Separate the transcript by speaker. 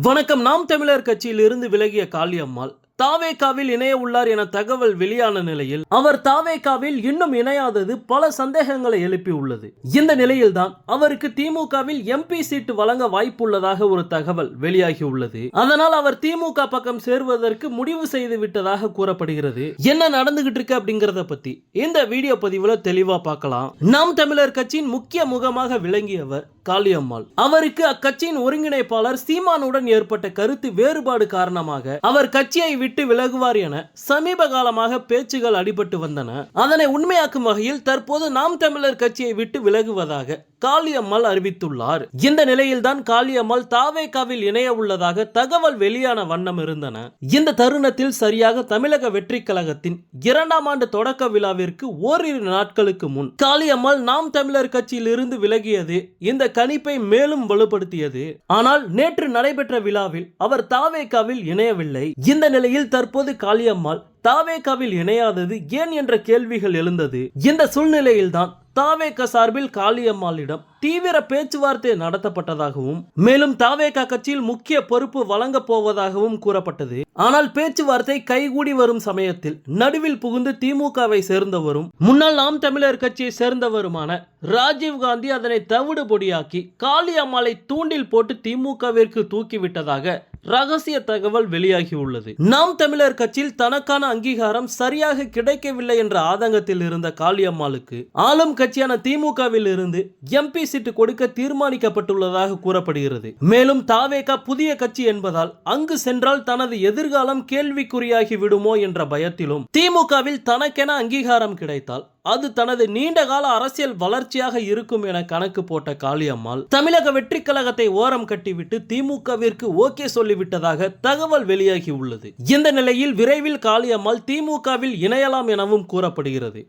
Speaker 1: வணக்கம். நாம் தமிழர் கட்சியில் இருந்து விலகிய காளியம்மாள் தாவேகாவில் இணைய உள்ளார் என தகவல் வெளியான நிலையில் அவர் தாவேகாவில் இன்னும் இணையாதது பல சந்தேகங்களை எழுப்பி உள்ளது. இந்த நிலையில்தான் அவருக்கு திமுகவில் எம்பி சீட்டு வழங்க வாய்ப்புள்ளதாக ஒரு தகவல் வெளியாகி உள்ளது. அதனால் அவர் திமுக பக்கம் சேருவதற்கு முடிவு செய்து விட்டதாக கூறப்படுகிறது. என்ன நடந்துகிட்டு இருக்கு அப்படிங்கறத பத்தி இந்த வீடியோ பதிவுல தெளிவா பார்க்கலாம். நாம் தமிழர் கட்சியின் முக்கிய முகமாக விளங்கியவர் காளியம்மாள். அவருக்கு அக்கட்சியின் ஒருங்கிணைப்பாளர் சீமானுடன் ஏற்பட்ட கருத்து வேறுபாடு காரணமாக அவர் கட்சியை விட்டு விலகுவார் என சமீப காலமாக பேச்சுகள் அடிபட்டு வந்தன. அதனை உண்மையாக்கும் வகையில் தற்போது நாம் தமிழர் கட்சியை விட்டு விலகுவதாக காளியம்மாள் அறிவித்துள்ளார். இந்த நிலையில்தான் காளியம்மாள் தாவேகாவில் இணைய உள்ளதாக தகவல் வெளியான வண்ணம் இருந்தன. இந்த தருணத்தில் சரியாக தமிழக வெற்றி கழகத்தின் இரண்டாம் ஆண்டு தொடக்க விழாவிற்கு ஓரிரு நாட்களுக்கு முன் காளியம்மாள் நாம் தமிழர் கட்சியில் இருந்து விலகியது இந்த கணிப்பை மேலும் வலுப்படுத்தியது. ஆனால் நேற்று நடைபெற்ற விழாவில் அவர் தாவேகாவில் இணையவில்லை. இந்த நிலையில் தற்போது காளியம்மாள் தாவேகாவில் இணையாதது ஏன் என்ற கேள்விகள் எழுந்தது. இந்த சூழ்நிலையில்தான் தாவேக சார்பில் காளியம்மாளிடம் தீவிர பேச்சுவார்த்தை நடத்தப்பட்டதாகவும் மேலும் தாவேகா கட்சியில் முக்கிய பொறுப்பு வழங்க போவதாகவும் கூறப்பட்டது. ஆனால் பேச்சுவார்த்தை கைகூடி வரும் சமயத்தில் நடுவில் புகுந்து திமுகவை சேர்ந்தவரும் முன்னாள் நாம் தமிழர் கட்சியை சேர்ந்தவருமான ராஜீவ்காந்தி அதனை தவிடு பொடியாக்கி காளியம்மாளை தூண்டில் போட்டு திமுகவிற்கு தூக்கிவிட்டதாக ரகசிய தகவல் வெளியாகி உள்ளது நாம் தமிழர் கட்சியில் தனக்கான அங்கீகாரம் சரியாக கிடைக்கவில்லை என்ற ஆதங்கத்தில் இருந்த காளியம்மாளுக்கு ஆளும் கட்சியான திமுகவில் இருந்து எம்பி சீட்டு கொடுக்க தீர்மானிக்கப்பட்டுள்ளதாக கூறப்படுகிறது. மேலும் தாவேகா புதிய கட்சி என்பதால் அங்கு சென்றால் தனது எதிர்காலம் கேள்விக்குறியாகி விடுமோ என்ற பயத்திலும் திமுகவில் தனக்கென அங்கீகாரம் கிடைத்தால் அது தனது நீண்ட கால அரசியல் வளர்ச்சியாக இருக்கும் என கணக்கு போட்ட காளியம்மாள் தமிழக வெற்றி கழகத்தை ஓரம் கட்டிவிட்டு திமுகவிற்கு ஓகே சொல்லிவிட்டதாக தகவல் வெளியாகி உள்ளது. இந்த நிலையில் விரைவில் காளியம்மாள் திமுகவில் இணையலாம் எனவும் கூறப்படுகிறது.